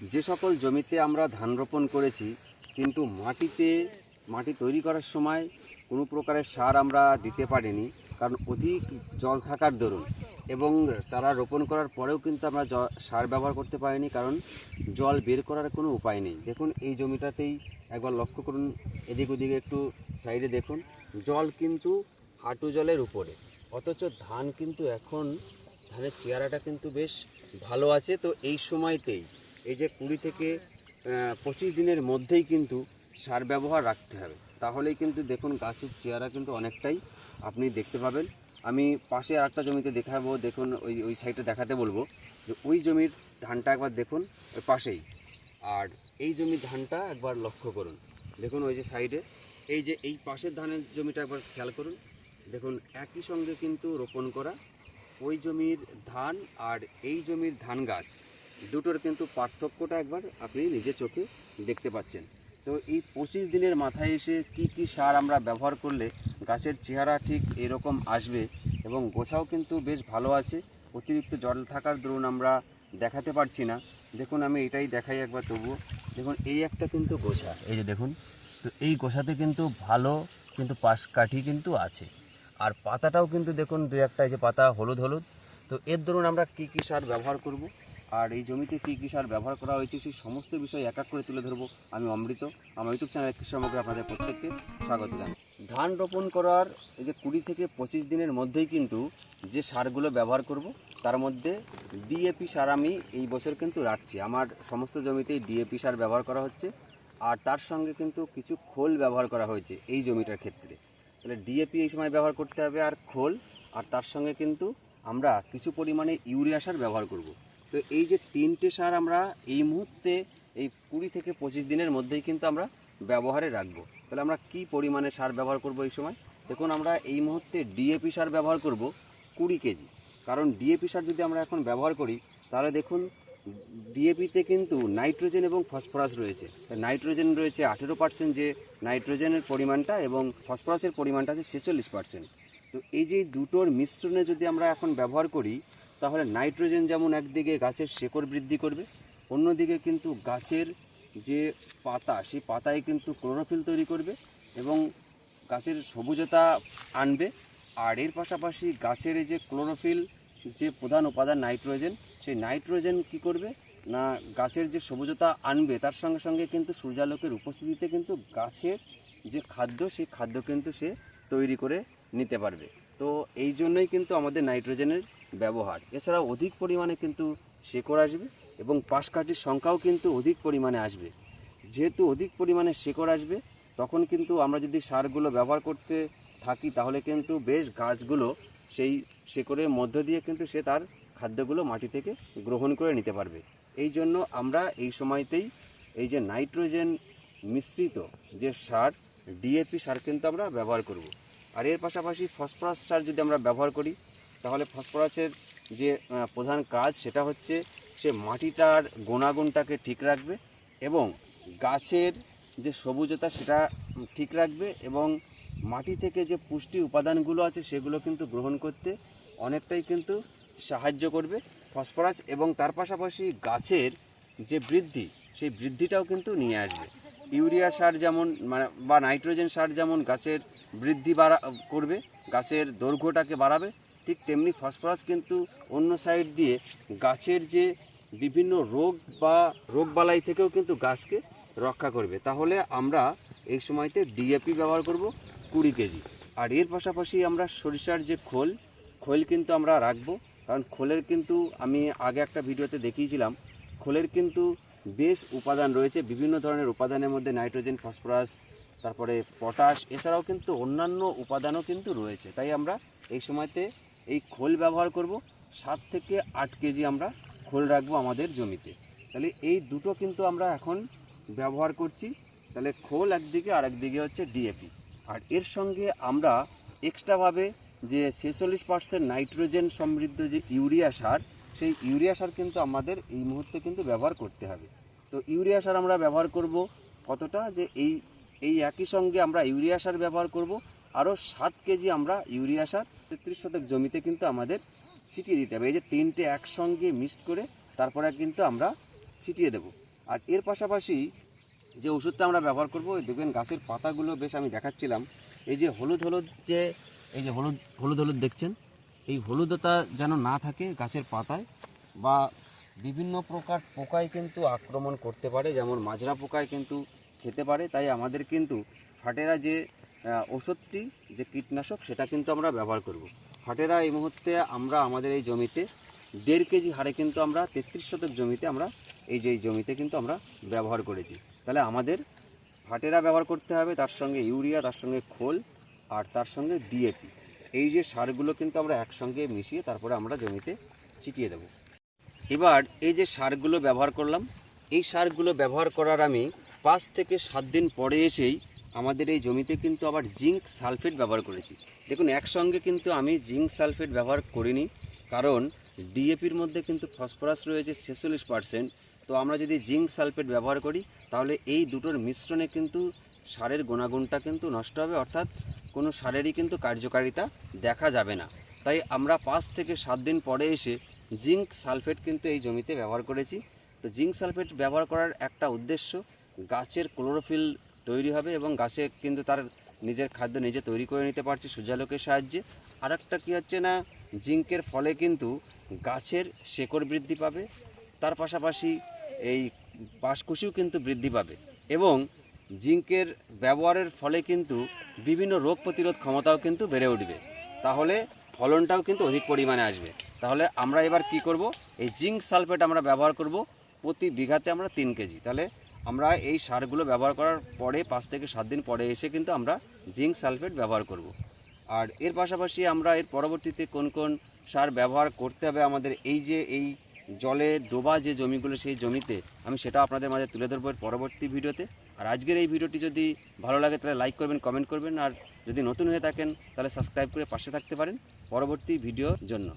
যে সকল জমিতে আমরা ধান রোপণ করেছি, কিন্তু মাটিতে, মাটি তৈরি করার সময় কোনো প্রকারের সার আমরা দিতে পারিনি, কারণ অধিক জল থাকার দরুন। এবং চারা রোপণ করার পরেও কিন্তু আমরা সার ব্যবহার করতে পারিনি, কারণ জল বের করার কোনো উপায় নেই। দেখুন, এই জমিটাতেই একবার লক্ষ্য করুন, এদিক ওদিকে একটু সাইডে দেখুন, জল কিন্তু হাঁটু জলের উপরে। অথচ ধান কিন্তু এখন, ধানের চেহারাটা কিন্তু বেশ ভালো আছে, তো এই সময়তেই এই যে কুড়ি থেকে পঁচিশ দিনের মধ্যেই কিন্তু সার ব্যবহার রাখতে হবে। তাহলেই কিন্তু দেখুন গাছের চেহারা কিন্তু অনেকটাই আপনি দেখতে পাবেন। আমি পাশে আরেকটা জমিতে দেখাবো, দেখুন ওই ওই সাইডে দেখাতে বলব যে ওই জমির ধানটা একবার দেখুন ওই পাশেই। আর এই জমির ধানটা একবার লক্ষ্য করুন। দেখুন ওই যে সাইডে, এই যে এই পাশের ধানের জমিটা একবার খেয়াল করুন। দেখুন একই সঙ্গে কিন্তু রোপণ করা ওই জমির ধান আর এই জমির ধান গাছ। দুটোর কিন্তু পার্থক্যটা একবার আপনি নিজে চোখে দেখতে পাচ্ছেন। তো এই পঁচিশ দিনের মাথায় এসে কি কি সার আমরা ব্যবহার করলে গাছের চেহারা ঠিক এরকম আসবে এবং গোছাও কিন্তু বেশ ভালো আছে, অতিরিক্ত জল থাকার দরুন আমরা দেখাতে পারছি না। দেখুন, আমি এটাই দেখাই একবার তবুও। দেখুন, এই একটা কিন্তু গোছা, এই যে দেখুন, তো এই গোছাতে কিন্তু ভালো কিন্তু পাশ কাঠি কিন্তু আছে। আর পাতাটাও কিন্তু দেখুন, দু একটা যে পাতা হলুদ হলুদ, তো এর দরুন আমরা কী কী সার ব্যবহার করব? আর এই জমিতে কী কী সার ব্যবহার করা হয়েছে সেই সমস্ত বিষয় এক এক করে তুলে ধরবো। আমি অমৃত, আমার ইউটিউব চ্যানেল কৃষি সামগ্রী আপনাদের প্রত্যেককে স্বাগত জানাই। ধান রোপণ করার এই যে কুড়ি থেকে পঁচিশ দিনের মধ্যেই কিন্তু যে সারগুলো ব্যবহার করব, তার মধ্যে ডিএপি সার আমি এই বছর কিন্তু রাখছি। আমার সমস্ত জমিতেই ডিএপি সার ব্যবহার করা হচ্ছে আর তার সঙ্গে কিন্তু কিছু খোল ব্যবহার করা হয়েছে এই জমিটার ক্ষেত্রে। তাহলে ডিএপি এই সময় ব্যবহার করতে হবে আর খোল, আর তার সঙ্গে কিন্তু আমরা কিছু পরিমাণে ইউরিয়া সার ব্যবহার করব। তো এই যে তিনটে সার আমরা এই মুহূর্তে, এই কুড়ি থেকে পঁচিশ দিনের মধ্যেই কিন্তু আমরা ব্যবহারে রাখব। তাহলে আমরা কি পরিমাণে সার ব্যবহার করব এই সময়? দেখুন, আমরা এই মুহূর্তে ডিএপি সার ব্যবহার করব কুড়ি কেজি। কারণ ডিএপি সার যদি আমরা এখন ব্যবহার করি, তাহলে দেখুন ডিএপিতে কিন্তু নাইট্রোজেন এবং ফসফরাস রয়েছে। নাইট্রোজেন রয়েছে আঠেরো পার্সেন্ট যে নাইট্রোজেনের পরিমাণটা এবং ফসফরাসের পরিমাণটা আছে ছেচল্লিশ পার্সেন্ট। তো এই যে দুটোর মিশ্রণে যদি আমরা এখন ব্যবহার করি তাহলে নাইট্রোজেন যেমন একদিকে গাছের শেকড় বৃদ্ধি করবে, অন্যদিকে কিন্তু গাছের যে পাতা, সেই পাতায় কিন্তু ক্লোরোফিল তৈরি করবে এবং গাছের সবুজতা আনবে। আর এর পাশাপাশি গাছের যে ক্লোরোফিল যে প্রধান উপাদান নাইট্রোজেন, সেই নাইট্রোজেন কি করবে না গাছের যে সবুজতা আনবে, তার সঙ্গে সঙ্গে কিন্তু সূর্যালোকের উপস্থিতিতে কিন্তু গাছের যে খাদ্য, সেই খাদ্য কিন্তু সে তৈরি করে নিতে পারবে। তো এই জন্যই কিন্তু আমাদের নাইট্রোজেনের ব্যবহার। এছাড়া অধিক পরিমাণে কিন্তু শেকড় আসবে এবং পাশকাঠির সংখ্যাও কিন্তু অধিক পরিমাণে আসবে। যেহেতু অধিক পরিমাণে শেকড় আসবে, তখন কিন্তু আমরা যদি সারগুলো ব্যবহার করতে থাকি, তাহলে কিন্তু বেশ গাছগুলো সেই শেকড়ের মধ্য দিয়ে কিন্তু সে তার খাদ্যগুলো মাটি থেকে গ্রহণ করে নিতে পারবে। এই জন্য আমরা এই সময়তেই এই যে নাইট্রোজেন মিশ্রিত যে সার, ডিএপি সার কিন্তু আমরা ব্যবহার করব। আর এর পাশাপাশি ফসফরাস সার যদি আমরা ব্যবহার করি, তাহলে ফসফরাসের যে প্রধান কাজ সেটা হচ্ছে সে মাটিটার গুণাগুণটাকে ঠিক রাখবে এবং গাছের যে সবুজতা সেটা ঠিক রাখবে এবং মাটি থেকে যে পুষ্টি উপাদানগুলো আছে সেগুলো কিন্তু গ্রহণ করতে অনেকটাই কিন্তু সাহায্য করবে ফসফরাস এবং তার পাশাপাশি গাছের যে বৃদ্ধি, সেই বৃদ্ধিটাও কিন্তু নিয়ে আসবে। ইউরিয়া সার যেমন মানে বা নাইট্রোজেন সার যেমন গাছের বৃদ্ধি বাড়া, করবে, গাছের দৈর্ঘ্যটাকে বাড়াবে, ঠিক তেমনি ফসফরাস কিন্তু অন্য সাইড দিয়ে গাছের যে বিভিন্ন রোগ বা রোগবালাই থেকেও কিন্তু গাছকে রক্ষা করবে। তাহলে আমরা এই সময়তে ডিএপি ব্যবহার করব কুড়ি কেজি। আর এর পাশাপাশি আমরা সরিষার যে খোল খোল কিন্তু আমরা রাখব। কারণ খোলের কিন্তু আমি আগে একটা ভিডিওতে দেখিয়েছিলাম, খোলের কিন্তু বেশ উপাদান রয়েছে, বিভিন্ন ধরনের উপাদানের মধ্যে নাইট্রোজেন, ফসফরাস, তারপরে পটাশ, এছাড়াও কিন্তু অন্যান্য উপাদানও কিন্তু রয়েছে। তাই আমরা এই সময়তে এই খোল ব্যবহার করব। সাত থেকে আট কেজি আমরা খোল রাখব আমাদের জমিতে। তাহলে এই দুটো কিন্তু আমরা এখন ব্যবহার করছি। তাহলে খোল একদিকে আর একদিকে হচ্ছে ডিএপি। আর এর সঙ্গে আমরা এক্সট্রাভাবে যে ছেচল্লিশ পার্সেন্ট নাইট্রোজেন সমৃদ্ধ যে ইউরিয়া সার সেই ইউরিয়া সার কিন্তু আমাদের এই মুহূর্তে কিন্তু ব্যবহার করতে হবে। তো ইউরিয়া সার আমরা ব্যবহার করব কতটা? যে এই এই একই সঙ্গে আমরা ইউরিয়া সার ব্যবহার করব। আরও সাত কেজি আমরা ইউরিয়া সার তেত্রিশ শতক জমিতে কিন্তু আমাদের ছিটিয়ে দিতে হবে। এই যে তিনটে একসঙ্গে মিক্সড করে তারপরে কিন্তু আমরা ছিটিয়ে দেব। আর এর পাশাপাশি যে ওষুধটা আমরা ব্যবহার করব দেখবেন গাছের পাতাগুলো বেশ আমি দেখাচ্ছিলাম। এই যে হলুদ হলুদ যে, এই যে হলুদ হলুদ হলুদ দেখছেন? এই হলুদতা যেন না থাকে গাছের পাতায় বা বিভিন্ন প্রকার পোকায় কিন্তু আক্রমণ করতে পারে, যেমন মাজরা পোকায় কিন্তু খেতে পারে। তাই আমাদের কিন্তু ফাটেরা যে ওষুধটি যে কীটনাশক, সেটা কিন্তু আমরা ব্যবহার করব। ফাটেরা এই মুহূর্তে আমরা, আমাদের এই জমিতে দেড় কেজি হারে কিন্তু আমরা, তেত্রিশ শতক জমিতে আমরা, এই যে এই জমিতে কিন্তু আমরা ব্যবহার করেছি। তাহলে আমাদের ফাটেরা ব্যবহার করতে হবে, তার সঙ্গে ইউরিয়া, তার সঙ্গে খোল, আর তার সঙ্গে ডিএপি এই যে সারগুলো কিন্তু আমরা একসঙ্গে মিশিয়ে তারপরে আমরা জমিতে ছিটিয়ে দেবো। এবার এই যে সারগুলো ব্যবহার করলাম, এই সারগুলো ব্যবহার করার আমি পাঁচ থেকে সাত দিন পরে এসেই আমাদের এই জমিতে কিন্তু আবার জিঙ্ক সালফেট ব্যবহার করেছি। দেখুন, একসঙ্গে কিন্তু আমি জিঙ্ক সালফেট ব্যবহার করিনি, কারণ ডিএপির মধ্যে কিন্তু ফসফরাস রয়েছে ছেচল্লিশ পার্সেন্ট। তো আমরা যদি জিঙ্ক সালফেট ব্যবহার করি, তাহলে এই দুটোর মিশ্রণে কিন্তু সারের গুণাগুণটা কিন্তু নষ্ট হবে, অর্থাৎ কোনো সারেরই কিন্তু কার্যকারিতা দেখা যাবে না। তাই আমরা পাঁচ থেকে সাত দিন পরে এসে জিঙ্ক সালফেট কিন্তু এই জমিতে ব্যবহার করেছি। তো জিঙ্ক সালফেট ব্যবহার করার একটা উদ্দেশ্য, গাছের ক্লোরোফিল তৈরি হবে এবং গাছে কিন্তু তার নিজের খাদ্য নিজে তৈরি করে নিতে পারছে সূর্যালোকের সাহায্যে। আর একটা কী হচ্ছে না, জিঙ্কের ফলে কিন্তু গাছের শেকড় বৃদ্ধি পাবে, তার পাশাপাশি এই পাশকুশিও কিন্তু বৃদ্ধি পাবে এবং জিঙ্কের ব্যবহারের ফলে কিন্তু বিভিন্ন রোগ প্রতিরোধ ক্ষমতাও কিন্তু বেড়ে উঠবে। তাহলে ফলনটাও কিন্তু অধিক পরিমাণে আসবে। তাহলে আমরা এবার কি করব? এই জিঙ্ক সালফেট আমরা ব্যবহার করব প্রতি বিঘাতে আমরা তিন কেজি। তাহলে আমরা এই সারগুলো ব্যবহার করার পরে পাঁচ থেকে সাত দিন পরে এসে কিন্তু আমরা জিঙ্ক সালফেট ব্যবহার করব। আর এর পাশাপাশি আমরা এর পরবর্তীতে কোন কোন সার ব্যবহার করতে হবে আমাদের এই যে এই জলে ডোবা যে জমিগুলো সেই জমিতে, আমি সেটা আপনাদের মাঝে তুলে ধরবো পরবর্তী ভিডিওতে। আর আজকের এই ভিডিওটি যদি ভালো লাগে, তাহলে লাইক করবেন কমেন্ট করবেন, আর যদি নতুন হয়ে থাকেন, তাহলে সাবস্ক্রাইব করে পাশে থাকতে পারেন। পরবর্তী ভিডিওর জন্য।